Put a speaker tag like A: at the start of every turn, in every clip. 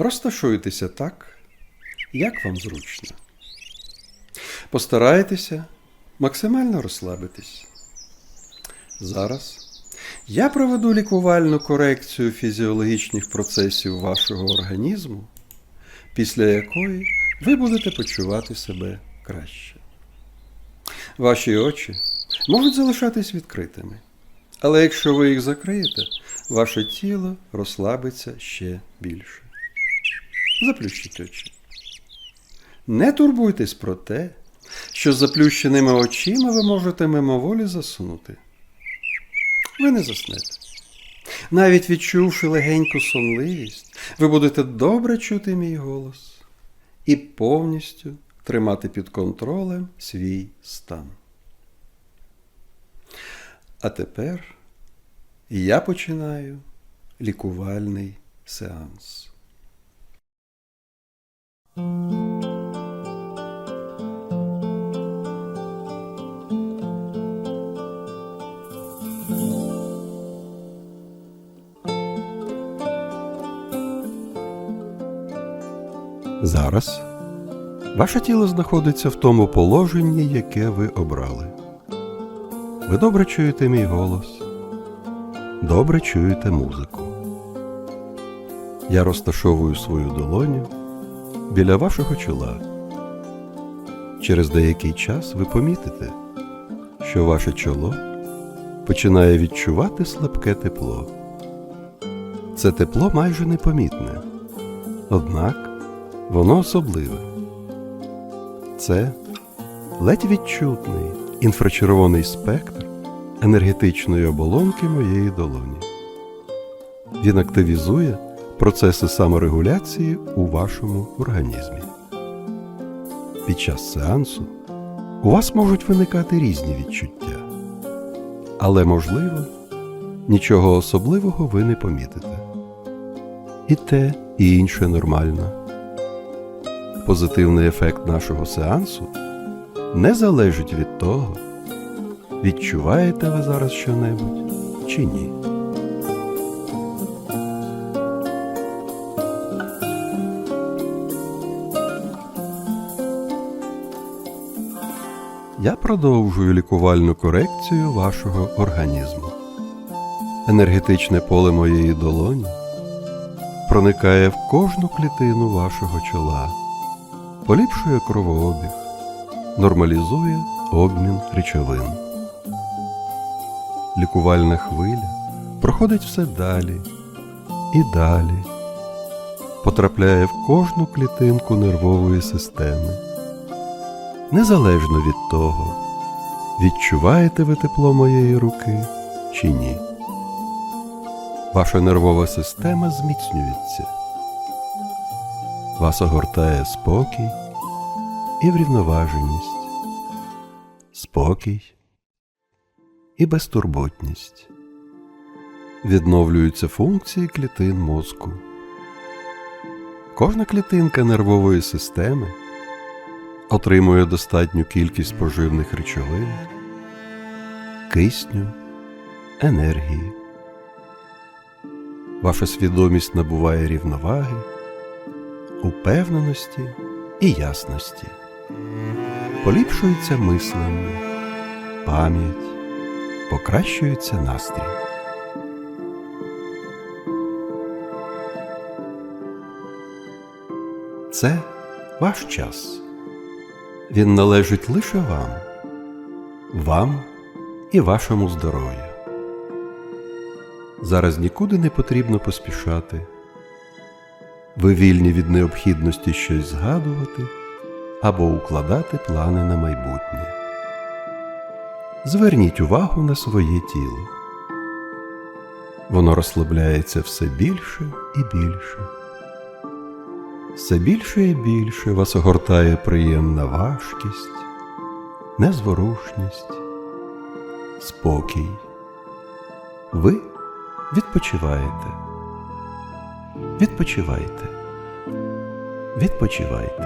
A: Розташуйтеся так, як вам зручно. Постарайтеся максимально розслабитись. Зараз я проведу лікувальну корекцію фізіологічних процесів вашого організму, після якої ви будете почувати себе краще. Ваші очі можуть залишатись відкритими, але якщо ви їх закриєте, ваше тіло розслабиться ще більше. Заплющіть очі. Не турбуйтесь про те, що з заплющеними очима ви можете мимоволі заснути. Ви не заснете. Навіть відчувши легеньку сонливість, ви будете добре чути мій голос і повністю тримати під контролем свій стан. А тепер я починаю лікувальний сеанс. Зараз ваше тіло знаходиться в тому положенні, яке ви обрали. Ви добре чуєте мій голос, добре чуєте музику. Я розташовую свою долоню біля вашого чола. Через деякий час ви помітите, що ваше чоло починає відчувати слабке тепло. Це тепло майже непомітне, однак воно особливе. Це ледь відчутний інфрачервоний спектр енергетичної оболонки моєї долоні. Він активізує процеси саморегуляції у вашому організмі. Під час сеансу у вас можуть виникати різні відчуття, але, можливо, нічого особливого ви не помітите. І те, і інше нормально. Позитивний ефект нашого сеансу не залежить від того, відчуваєте ви зараз щонебудь чи ні. Я продовжую лікувальну корекцію вашого організму. Енергетичне поле моєї долоні проникає в кожну клітину вашого чола, поліпшує кровообіг, нормалізує обмін речовин. Лікувальна хвиля проходить все далі і далі, потрапляє в кожну клітинку нервової системи. Незалежно від того, відчуваєте ви тепло моєї руки чи ні. Ваша нервова система зміцнюється. Вас огортає спокій і врівноваженість, спокій і безтурботність. Відновлюються функції клітин мозку. Кожна клітинка нервової системи отримує достатню кількість поживних речовин, кисню, енергії. Ваша свідомість набуває рівноваги, упевненості і ясності. Поліпшується мислення, пам'ять, покращується настрій. Це ваш час. Він належить лише вам, вам і вашому здоров'ю. Зараз нікуди не потрібно поспішати. Ви вільні від необхідності щось згадувати або укладати плани на майбутнє. Зверніть увагу на своє тіло. Воно розслабляється все більше і більше. Все більше і більше вас огортає приємна важкість, незворушність, спокій. Ви відпочиваєте. Відпочивайте. Відпочивайте.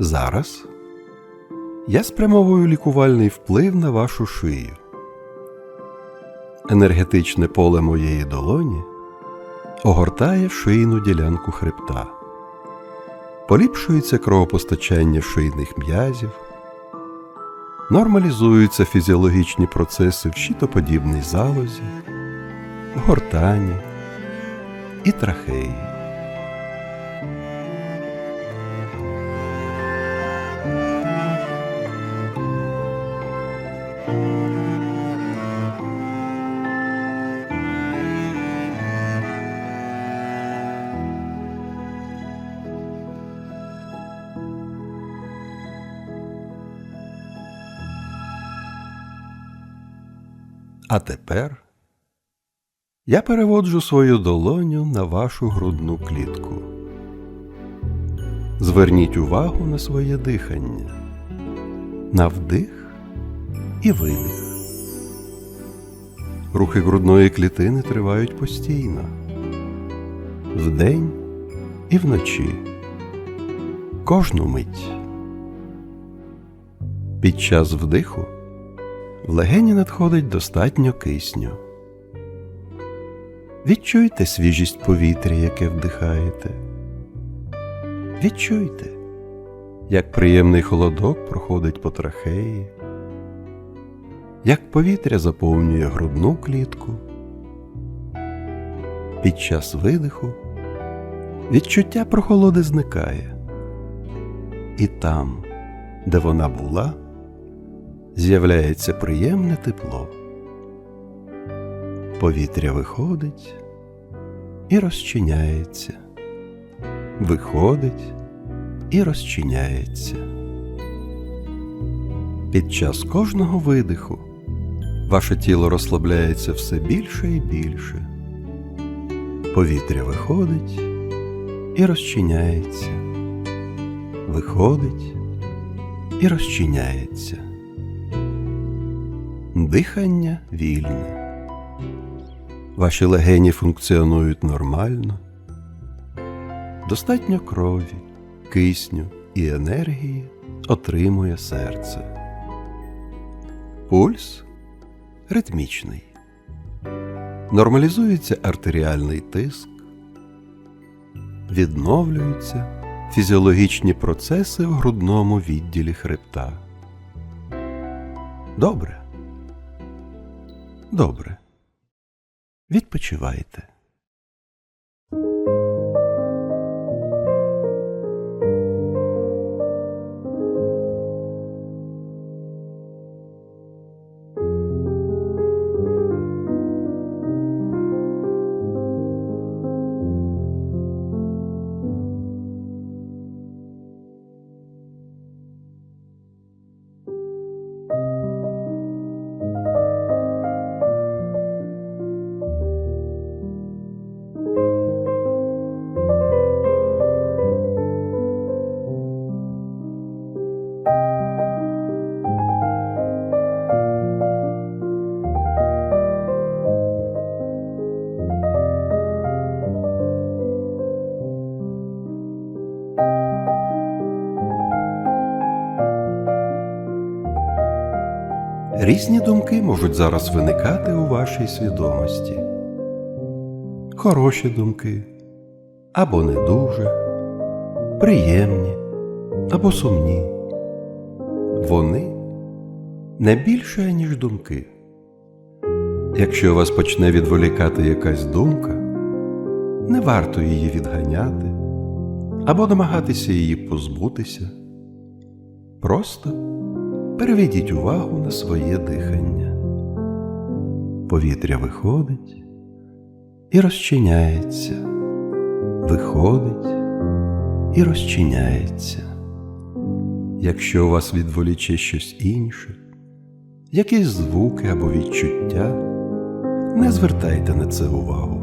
A: Зараз я спрямовую лікувальний вплив на вашу шию. Енергетичне поле моєї долоні огортає шийну ділянку хребта, поліпшується кровопостачання шийних м'язів, нормалізуються фізіологічні процеси в щитоподібній залозі, гортані і трахеї. Я переводжу свою долоню на вашу грудну клітку. Зверніть увагу на своє дихання, на вдих і видих. Рухи грудної клітини тривають постійно, вдень і вночі, кожну мить. Під час вдиху в легені надходить достатньо кисню. Відчуйте свіжість повітря, яке вдихаєте. Відчуйте, як приємний холодок проходить по трахеї, як повітря заповнює грудну клітку. Під час видиху відчуття прохолоди зникає, і там, де вона була, з'являється приємне тепло. Повітря виходить і розчиняється, виходить і розчиняється. Під час кожного видиху ваше тіло розслабляється все більше і більше. Повітря виходить і розчиняється, виходить і розчиняється. Дихання вільне. Ваші легені функціонують нормально, достатньо крові, кисню і енергії отримує серце. Пульс ритмічний. Нормалізується артеріальний тиск, відновлюються фізіологічні процеси в грудному відділі хребта. Добре. Добре. Відпочивайте. Різні думки можуть зараз виникати у вашій свідомості. Хороші думки або не дуже, приємні або сумні. Вони не більше, ніж думки. Якщо вас почне відволікати якась думка, не варто її відганяти або намагатися її позбутися. Просто переведіть увагу на своє дихання. Повітря виходить і розчиняється, виходить і розчиняється. Якщо у вас відволіче щось інше, якісь звуки або відчуття, не звертайте на це увагу.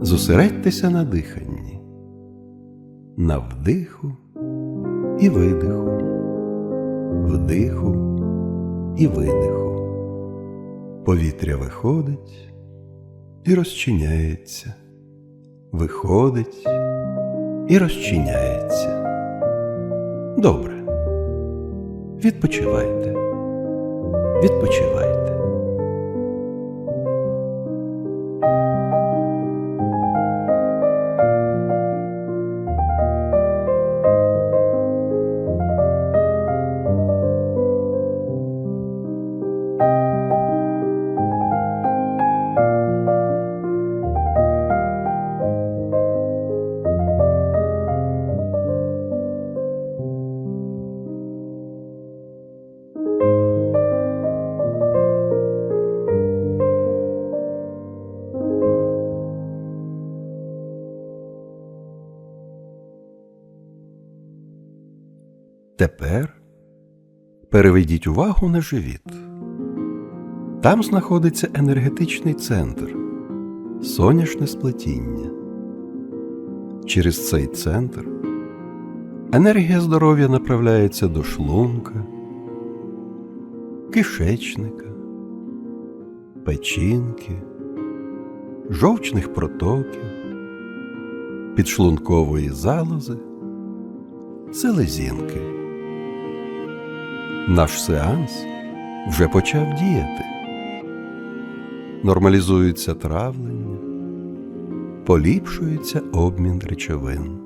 A: Зосередьтеся на диханні, на вдиху і видиху вдиху і видиху. Повітря виходить і розчиняється, виходить і розчиняється. Добре. Відпочивайте. Відпочивайте. Тепер переведіть увагу на живіт. Там знаходиться енергетичний центр, соняшне сплетіння. Через цей центр енергія здоров'я направляється до шлунка, кишечника, печінки, жовчних протоків, підшлункової залози, селезінки. Наш сеанс вже почав діяти. Нормалізується травлення, поліпшується обмін речовин.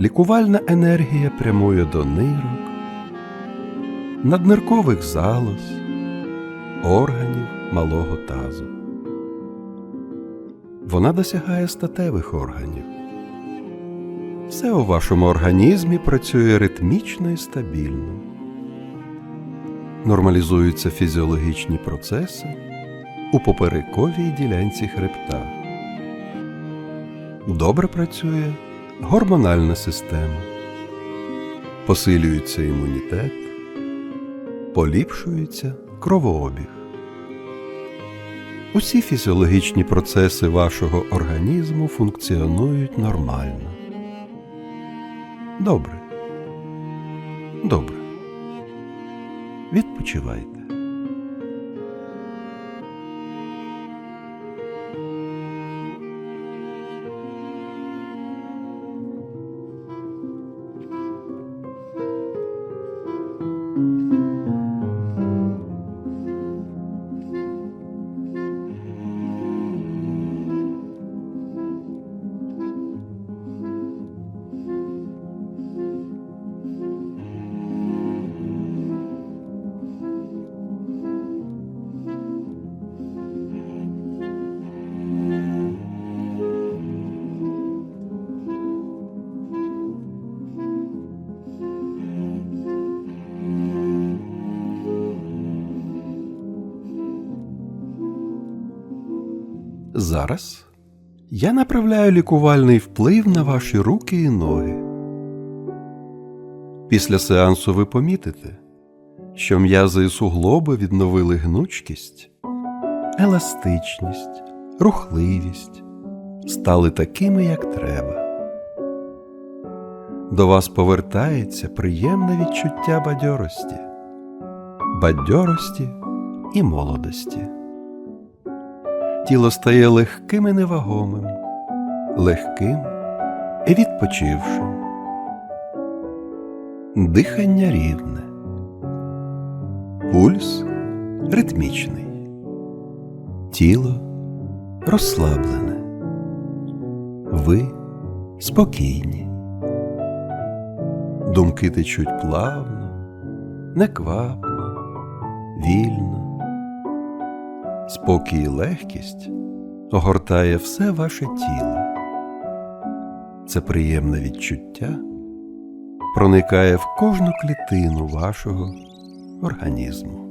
A: Лікувальна енергія прямує до нирок, надниркових залоз, органів малого тазу. Вона досягає статевих органів. Все у вашому організмі працює ритмічно і стабільно. Нормалізуються фізіологічні процеси у поперековій ділянці хребта. Добре працює гормональна система, посилюється імунітет, поліпшується кровообіг. Усі фізіологічні процеси вашого організму функціонують нормально. Добре. Добре. Відпочивайте. Зараз я направляю лікувальний вплив на ваші руки і ноги. Після сеансу ви помітите, що м'язи і суглоби відновили гнучкість, еластичність, рухливість, стали такими, як треба. До вас повертається приємне відчуття бадьорості, бадьорості і молодості тіло стає легким і невагомим, легким і відпочившим. Дихання рівне, пульс ритмічний, тіло розслаблене, ви спокійні, думки течуть плавно, неквапно, вільно спокій і легкість огортає все ваше тіло. Це приємне відчуття проникає в кожну клітину вашого організму.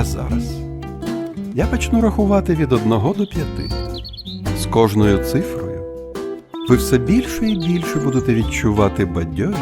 A: А зараз я почну рахувати від 1 до 5. З кожною цифрою ви все більше і більше будете відчувати бадьорість,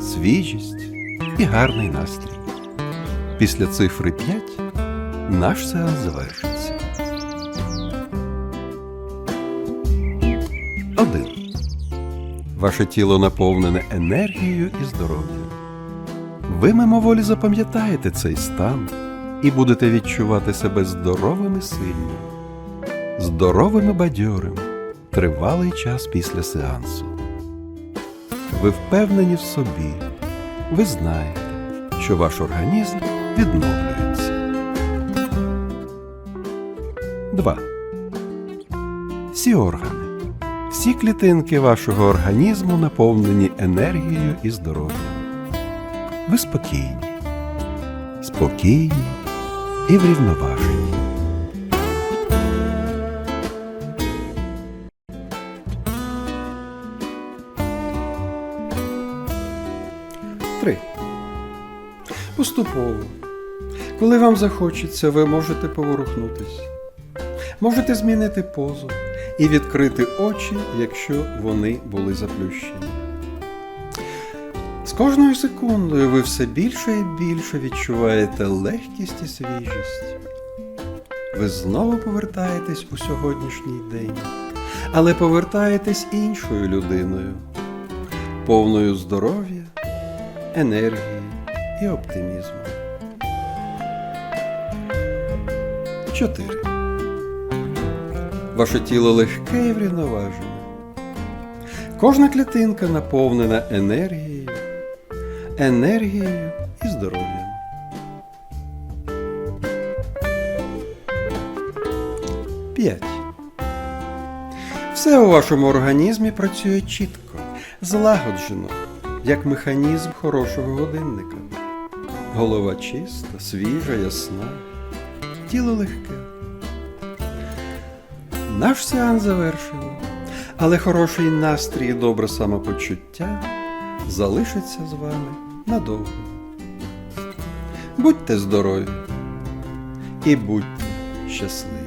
A: свіжість і гарний настрій. Після цифри 5 наш сеанс завершиться. Ваше тіло наповнене енергією і здоров'ям. Ви мимоволі запам'ятаєте цей стан і будете відчувати себе здоровим і сильним, здоровим і бадьорим тривалий час після сеансу. Ви впевнені в собі, ви знаєте, що ваш організм відновлюється. 2. Всі органи, всі клітинки вашого організму наповнені енергією і здоров'ям. Ви спокійні, спокійні і врівноважені. Три. Поступово. Коли вам захочеться, ви можете поворухнутись. Можете змінити позу і відкрити очі, якщо вони були заплющені. З кожною секундою ви все більше і більше відчуваєте легкість і свіжість. Ви знову повертаєтесь у сьогоднішній день, але повертаєтесь іншою людиною, повною здоров'я, енергії і оптимізму. 4. Ваше тіло легке і врівноважене. Кожна клітинка наповнена енергією, енергією і здоров'ям. П'ять. Все у вашому організмі працює чітко, злагоджено, як механізм хорошого годинника. Голова чиста, свіжа, ясна, тіло легке. Наш сеанс завершено, але хороший настрій і добре самопочуття залишаться з вами надовго. Будьте здорові і будьте щасливі.